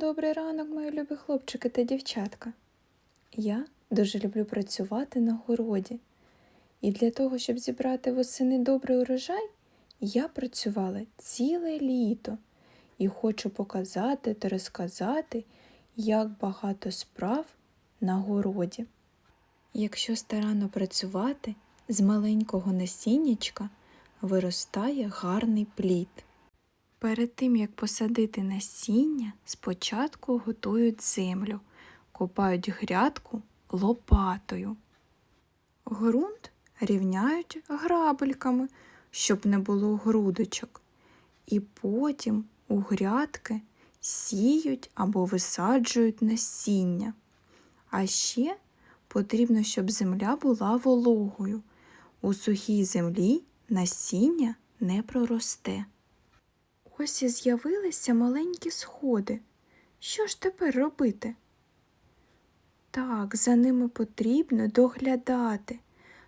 Добрий ранок, мої любі хлопчики та дівчатка. Я дуже люблю працювати на городі. І для того, щоб зібрати восени добрий урожай, я працювала ціле літо і хочу показати та розказати, як багато справ на городі. Якщо старанно працювати, з маленького насіннячка виростає гарний плід. Перед тим, як посадити насіння, спочатку готують землю, копають грядку лопатою. Грунт рівняють грабельками, щоб не було грудочок, і потім у грядки сіють або висаджують насіння. А ще потрібно, щоб земля була вологою. У сухій землі насіння не проросте. Ось і з'явилися маленькі сходи. Що ж тепер робити? Так, за ними потрібно доглядати,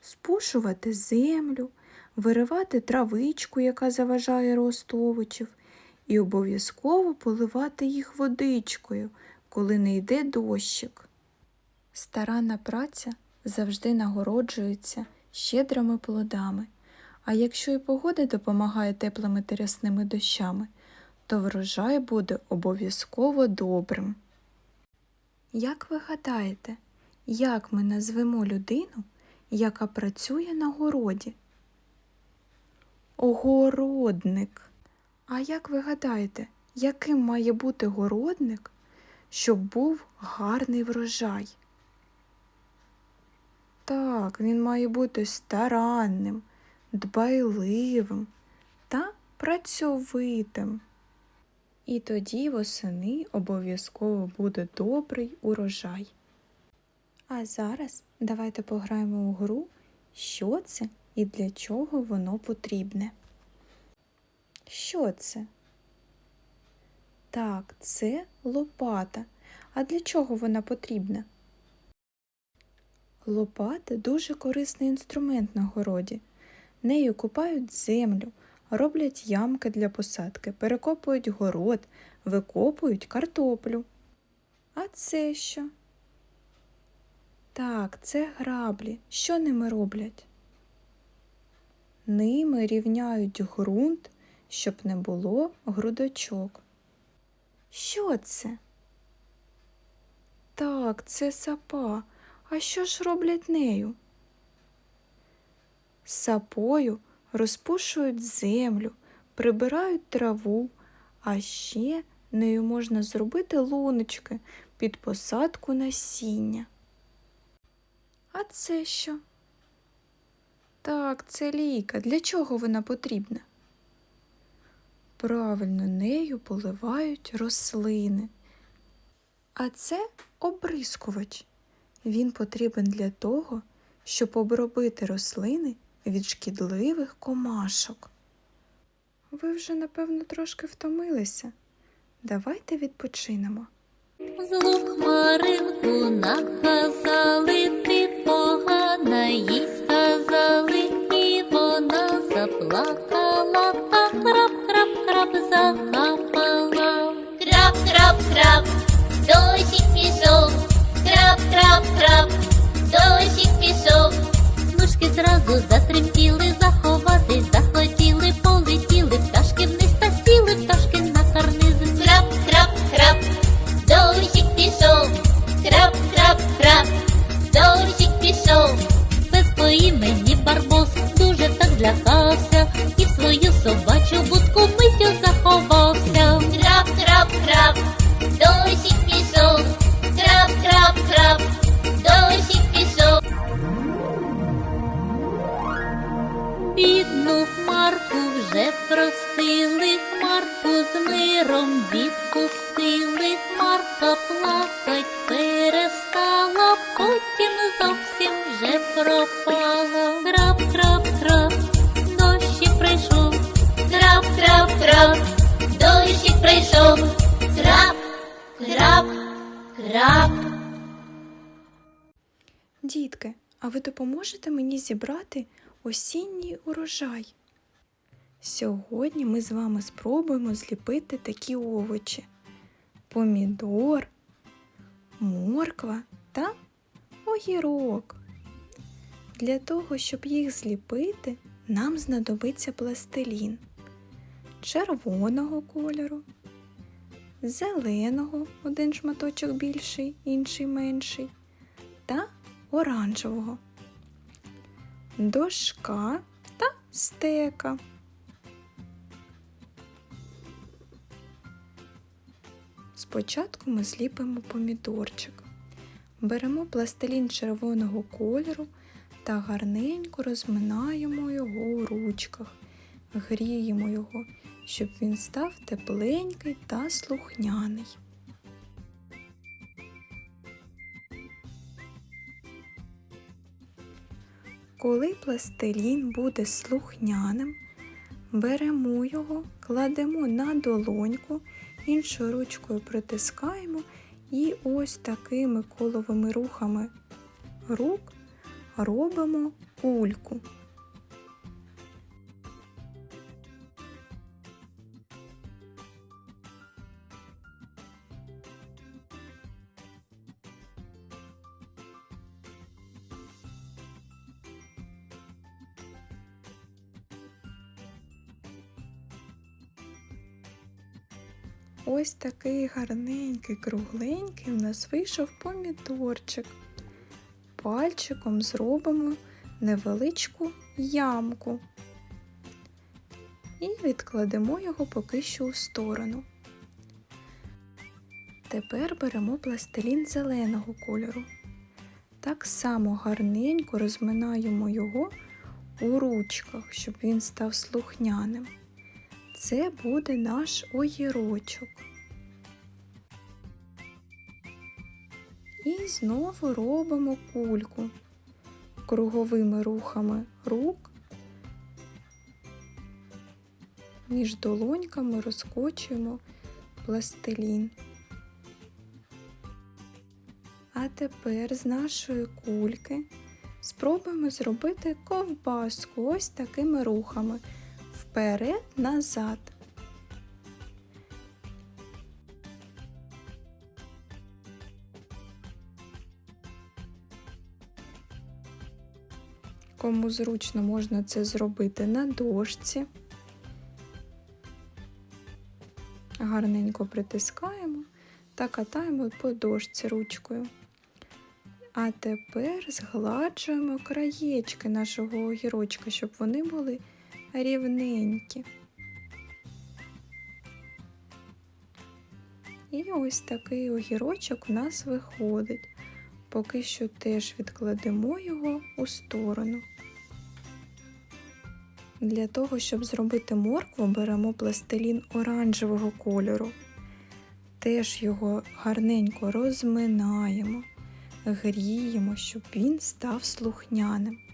спушувати землю, виривати травичку, яка заважає росту овочів, і обов'язково поливати їх водичкою, коли не йде дощик. Старанна праця завжди нагороджується щедрими плодами. А якщо і погода допомагає теплими та рясними дощами, то врожай буде обов'язково добрим. Як ви гадаєте, як ми назвемо людину, яка працює на городі? Огородник. А як ви гадаєте, яким має бути городник, щоб був гарний врожай? Так, він має бути старанним дбайливим та працьовитим. І тоді восени обов'язково буде добрий урожай. А зараз давайте пограємо у гру, що це і для чого воно потрібне. Що це? Так, це лопата. А для чого вона потрібна? Лопата дуже корисний інструмент на городі. Нею купають землю, роблять ямки для посадки, перекопують город, викопують картоплю. А це що? Так, це граблі. Що ними роблять? Ними рівняють ґрунт, щоб не було грудочок. Що це? Так, це сапа. А що ж роблять нею? Сапою розпушують землю, прибирають траву, а ще нею можна зробити луночки під посадку насіння. А це що? Так, це лійка. Для чого вона потрібна? Правильно, нею поливають рослини. А це обрискувач. Він потрібен для того, щоб обробити рослини від шкідливих комашок. Ви вже, напевно, трошки втомилися. Давайте відпочинемо. Злу хмаринку наказали, ти погана їй сказали, і вона заплакала, а храп, храп, храп захапала. Крап, крап, крап, зразу затремтіли, заховатись захотіли, полетіли, пташки вниз та сіли, пташки на карнизи. Крап, крап, крап, дощик пішов, крап, крап, крап, дощик пішов. Пес по імені Барбос дуже так злякався і в свою собачу будку вже простили, хмарку з миром відпустили, хмарка плакать перестала, потім зовсім вже пропала. Крап, крап, крап, дощик прийшов, крап, крап, крап, дощик прийшов, крап, крап, крап. Дітки, а ви допоможете мені зібрати осінній урожай? Сьогодні ми з вами спробуємо зліпити такі овочі: помідор, морква та огірок. Для того, щоб їх зліпити, нам знадобиться пластилін червоного кольору, зеленого один шматочок більший, інший менший, та оранжевого, дошка та стека. Спочатку ми зліпимо помідорчик. Беремо пластилін червоного кольору та гарненько розминаємо його у ручках, гріємо його, щоб він став тепленький та слухняний. Коли пластилін буде слухняним, беремо його, кладемо на долоньку, іншою ручкою притискаємо і ось такими коловими рухами рук робимо кульку. Ось такий гарненький, кругленький у нас вийшов помідорчик. Пальчиком зробимо невеличку ямку і відкладемо його поки що у сторону. Тепер беремо пластилін зеленого кольору. Так само гарненько розминаємо його у ручках, щоб він став слухняним. Це буде наш огірочок. І знову робимо кульку круговими рухами рук. Між долоньками розкочуємо пластилін. А тепер з нашої кульки спробуємо зробити ковбаску ось такими рухами вперед назад. Кому зручно можна це зробити на дошці. Гарненько притискаємо та катаємо по дошці ручкою. А тепер згладжуємо краєчки нашого огірочка, щоб вони були рівненькі. І ось такий огірочок у нас виходить. Поки що теж відкладемо його у сторону. Для того, щоб зробити моркву, беремо пластилін оранжевого кольору. Теж його гарненько розминаємо, гріємо, щоб він став слухняним.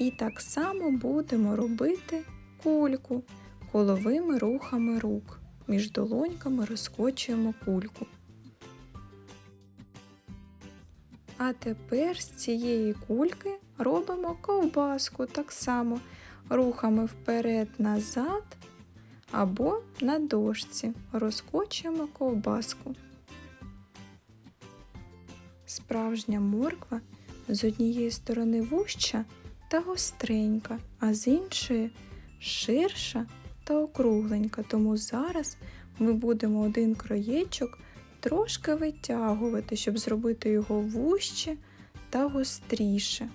І так само будемо робити кульку коловими рухами рук. Між долоньками розкочуємо кульку. А тепер з цієї кульки робимо ковбаску так само рухами вперед-назад або на дошці розкочуємо ковбаску. Справжня морква з однієї сторони вуща та гостренька, а з іншої ширша та округленька. Тому зараз ми будемо один краєчок трошки витягувати, щоб зробити його вужче та гостріше.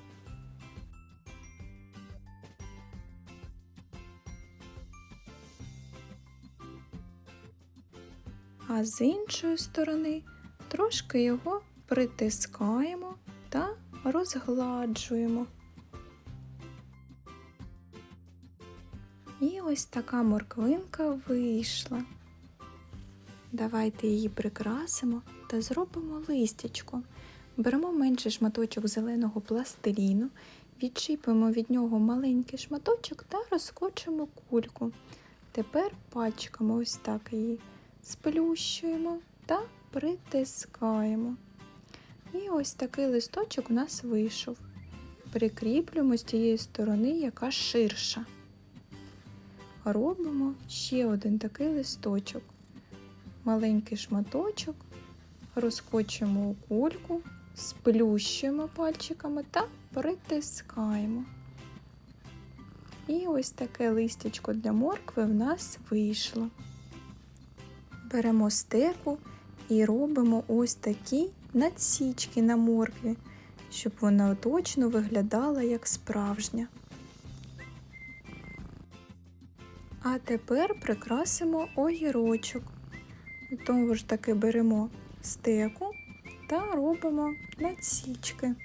А з іншої сторони трошки його притискаємо та розгладжуємо. Ось така морквинка вийшла. Давайте її прикрасимо та зробимо листячко. Беремо менший шматочок зеленого пластиліну, відчіпимо від нього маленький шматочок та розкочимо кульку. Тепер пальчиками ось так її сплющуємо та притискаємо. І ось такий листочок у нас вийшов. Прикріплюємо з тієї сторони, яка ширша. Робимо ще один такий листочок. маленький шматочок, розкочуємо у кульку, сплющуємо пальчиками та притискаємо. І ось таке листячко для моркви в нас вийшло. Беремо стеку і робимо ось такі надсічки на моркві, щоб вона точно виглядала як справжня. А тепер прикрасимо огірочок. Тому ж таки беремо стеку та робимо надсічки.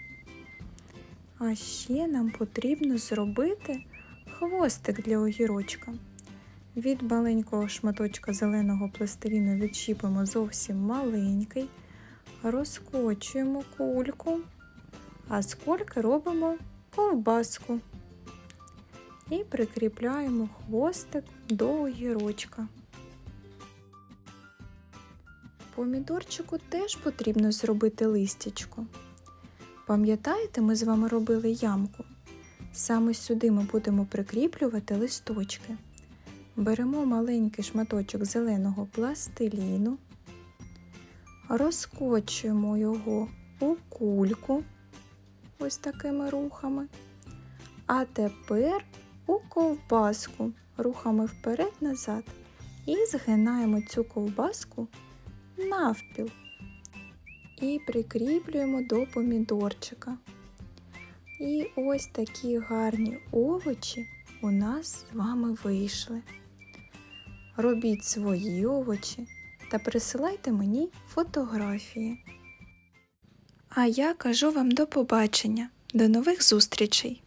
А ще нам потрібно зробити хвостик для огірочка. Від маленького шматочка зеленого пластиліну відчіпимо зовсім маленький, розкочуємо кульку, а з кульки робимо ковбаску і прикріпляємо хвостик до огірочка. Помідорчику теж потрібно зробити листячко. Пам'ятаєте, ми з вами робили ямку? Саме сюди ми будемо прикріплювати листочки. Беремо маленький шматочок зеленого пластиліну, розкочуємо його у кульку ось такими рухами. А тепер у ковбаску рухами вперед-назад і згинаємо цю ковбаску навпіл і прикріплюємо до помідорчика. І ось такі гарні овочі у нас з вами вийшли. Робіть свої овочі та присилайте мені фотографії. А я кажу вам до побачення, до нових зустрічей!